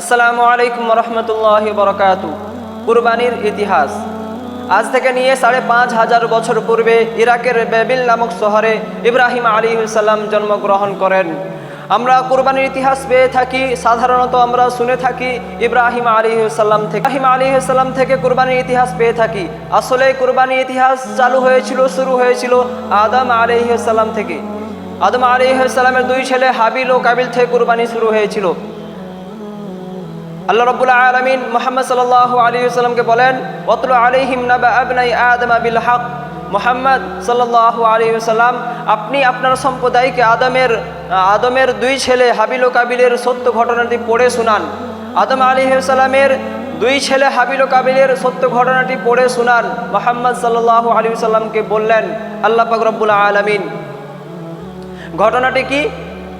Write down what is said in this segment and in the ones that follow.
আসসালামু আলাইকুম রহমতুল্লাহ বরকাত। কুরবানির ইতিহাস। আজ থেকে নিয়ে সাড়ে পাঁচ হাজার বছর পূর্বে ইরাকের বেবিল নামক শহরে ইব্রাহিম আলী সাল্লাম জন্মগ্রহণ করেন। আমরা কুরবানির ইতিহাস পেয়ে থাকি, সাধারণত আমরা শুনে থাকি ইব্রাহিম আলী সাল্লাম থেকে। ইব্রাহিম আলী সাল্লাম থেকে কুরবানির ইতিহাস পেয়ে থাকি। আসলে কুরবানির ইতিহাস চালু হয়েছিল, শুরু হয়েছিল আদম আলী সাল্লাম থেকে। আদম আলী সাল্লামের দুই ছেলে হাবিল ও কাবিল থেকে কুরবানি শুরু হয়েছিল। আল্লাহ রব্বুল্লাহ আলমিন মোহাম্মদ সাল্লাহ আলী সাল্লামকে বলেন অতুল আলিহিম নাবা আবনাই আদম আবিল হক। মোহাম্মদ সাল্লাহ আলী আপনি আপনার সম্প্রদায়কে আদমের আদমের দুই ছেলে হাবিল ও কাবিলের সত্য ঘটনাটি পড়ে শোনান। আদম আলী দুই ছেলে হাবিল ও কাবিলের সত্য ঘটনাটি পড়ে শোনান। মোহাম্মদ সাল্লাহ আলী বললেন, আল্লাহ পাক রব্বুল্লাহ আলমিন, ঘটনাটি কি?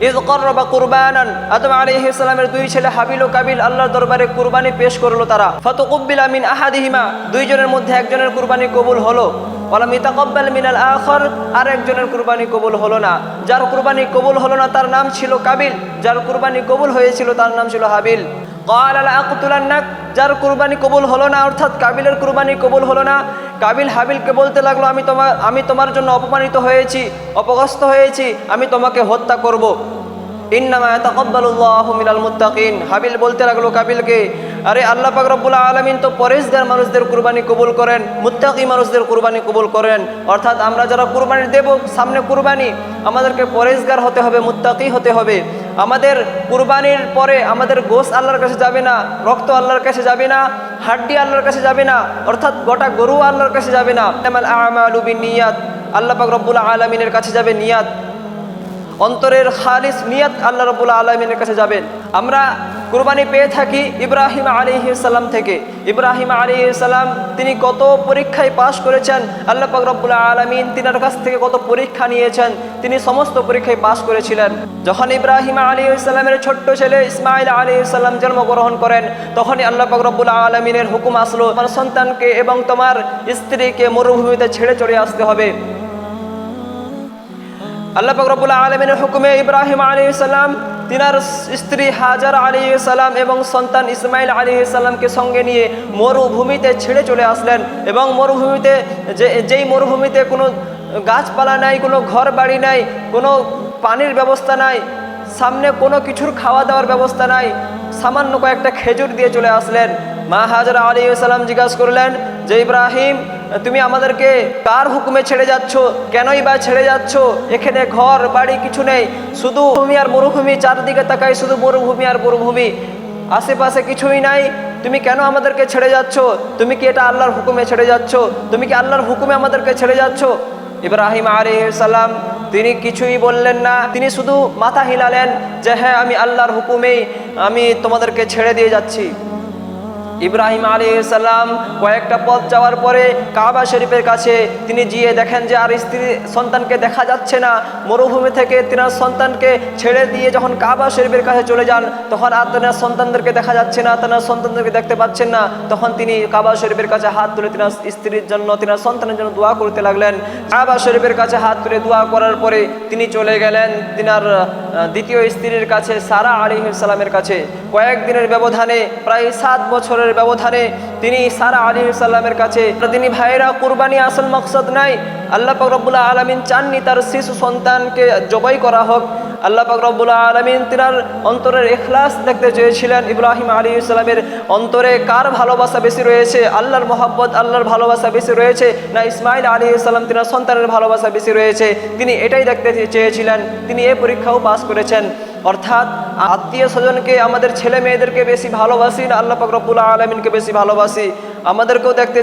ইদ করবা কুরবানান আদম আলাইহিস সালামের দুই ছেলে হাবিল ও কাবিল আল্লাহর দরবারে কুরবানি পেশ করলো তারা ফাতুকুব্বিলা মিন আহাদিহিমা দুইজনের মধ্যে একজনের কুরবানি কবুল হলো ওয়ালাম ইতাকাব্বাল মিনাল আখর আর একজনের কুরবানি কবুল হলো না যার কুরবানি কবুল হলো না তার নাম ছিল কাবিল যার কুরবানি কবুল হয়েছিল তার নাম ছিল হাবিল قال لأقتلنك যার কুরবানি কবুল হলো না অর্থাৎ কাবিলের কুরবানি কবুল হলো না কাবিল হাবিলকে বলতে লাগল, আমি তোমার আমি তোমার জন্য অপমানিত হয়েছি অপগস্ত হয়েছি, আমি তোমাকে হত্যা করব। হাবিল বলতে লাগল কাবিলকে, আরে আল্লাহ পাক রব্বুল আলামিন তো পরেশগার মানুষদের কুরবানি কবুল করেন, মুত্তাকি মানুষদের কুরবানি কবুল করেন। অর্থাৎ আমরা যারা কুরবানি দেব, সামনে কুরবানি, আমাদেরকে পরেশগার হতে হবে, মুত্তাকি হতে হবে। আমাদের কুরবানির পরে আমাদের গোস আল্লাহর কাছে যাবে না, রক্ত আল্লাহর কাছে যাবে না, হাড্ডি আল্লাহর কাছে যাবে না, অর্থাৎ গোটা গরু আল্লাহর কাছে যাবে না। আমালু বিনিয়াত, আল্লাহ পাক রব্বুল আলমিনের কাছে যাবে নিয়াত। অন্তরের খালিস নিয়াদ আল্লাহ রব্বুল আলমিনের কাছে যাবেন। আমরা কুরবানি পেয়ে থাকি ইব্রাহিম আলী সাল্লাম থেকে। ইব্রাহিম আলী সাল্লাম তিনি কত পরীক্ষায় পাশ করেছেন? আল্লাহ রব্বুল্লা আলমিন তিনার কাছ থেকে কত পরীক্ষা নিয়েছেন? তিনি সমস্ত পরীক্ষায় পাশ করেছিলেন। যখন ইব্রাহিম আলী সাল্লামের ছোট্ট ছেলে ইসমাইল আলী সাল্লাম জন্মগ্রহণ করেন, তখনই আল্লাহ রব্বুল্লা আলমিনের হুকুম আসলো, তোমার সন্তানকে এবং তোমার স্ত্রীকে মরুভূমিতে ছেড়ে চলে আসতে হবে। আল্লাহ রব্বুল্লাহ আলমিনের হুকুমে ইব্রাহিম আলী সাল্লাম তিনার স্ত্রী হাজার আলী সাল্লাম এবং সন্তান ইসমাইল আলী সাল্লামকে সঙ্গে নিয়ে মরুভূমিতে ছেড়ে চলে আসলেন এবং মরুভূমিতে যে, যেই মরুভূমিতে কোনো গাছপালা নাই, কোনো ঘর বাড়ি নাই, কোনো পানির ব্যবস্থা নাই, সামনে কোনো কিছুর খাওয়া দাওয়ার ব্যবস্থা নাই, সামান্য কয়েকটা খেজুর দিয়ে চলে আসলেন। মা হাজার আলী সাল্লাম জিজ্ঞাসা করলেন, যে ইব্রাহিম তুমি আমাদেরকে কার হুকুমে ছেড়ে যাচ্ছ? কেনই বা ছেড়ে যাচ্ছ? এখানে ঘর, বাড়ি কিছু নেই। শুধু ভূমি আর মরুভূমি, চারদিকে তাকাই শুধু মরুভূমি আর মরুভূমি। আশেপাশে কিছুই নাই। তুমি কেন আমাদেরকে ছেড়ে যাচ্ছ? তুমি কি এটা আল্লাহর হুকুমে ছেড়ে যাচ্ছ? তুমি কি আল্লাহর হুকুমে আমাদেরকে ছেড়ে যাচ্ছ? ইব্রাহিম আলী সাল্লাম তিনি কিছুই বললেন না। তিনি শুধু মাথা হিলালেন যে হ্যাঁ আমি আল্লাহর হুকুমেই আমি তোমাদেরকে ছেড়ে দিয়ে যাচ্ছি। ইব্রাহিম আলী সাল্লাম কয়েকটা পথ যাওয়ার পরে কাবা শরীফের কাছে তিনি গিয়ে দেখেন যে আর স্ত্রী সন্তানকে দেখা যাচ্ছে না। মরুভূমি থেকে তিনার সন্তানকে ছেড়ে দিয়ে যখন কাবা শরীফের কাছে চলে যান, তখন আর তেনার সন্তানদেরকে দেখা যাচ্ছে না, তেনার সন্তানদেরকে দেখতে পাচ্ছেন না। তখন তিনি কাবা শরীফের কাছে হাত তুলে তিনার স্ত্রীর জন্য, তিনার সন্তানের জন্য দোয়া করতে লাগলেন। কাবা শরীফের কাছে হাত তুলে দোয়া করার পরে তিনি চলে গেলেন। তিনার দ্বিতীয় স্ত্রীর কাছে সারা আলী সালামের কাছে। কয়েকদিনের ব্যবধানে, প্রায় সাত বছরের ব্যবধানে তিনি সারা আলী সাল্লামের কাছে। তিনি ভাইরা কুরবানি আসল মকসদ নাই। আল্লাহ রব্বুল্লাহ আলমিন চাননি তার শিশু সন্তানকে জবাই করা হোক। আল্লাহ পাক রব্বুল্লাহ আলমিন তিনার অন্তরের এখলাস দেখতে চেয়েছিলেন। ইব্রাহিম আলী ইসলামের অন্তরে কার ভালোবাসা বেশি রয়েছে? আল্লাহর মোহাব্বত, আল্লাহর ভালোবাসা বেশি রয়েছে না ইসমাইল আলী ইসলাম তিনার সন্তানের ভালোবাসা বেশি রয়েছে? তিনি এটাই দেখতে চেয়েছিলেন। তিনি এই পরীক্ষাও পাস করেছেন। অর্থাৎ আত্মীয় স্বজনকে, আমাদের ছেলে মেয়েদেরকে বেশি ভালোবাসি না আল্লাহ পাক রব্বুল আলমিনকে বেশি ভালোবাসি? আমাদেরকেও দেখতে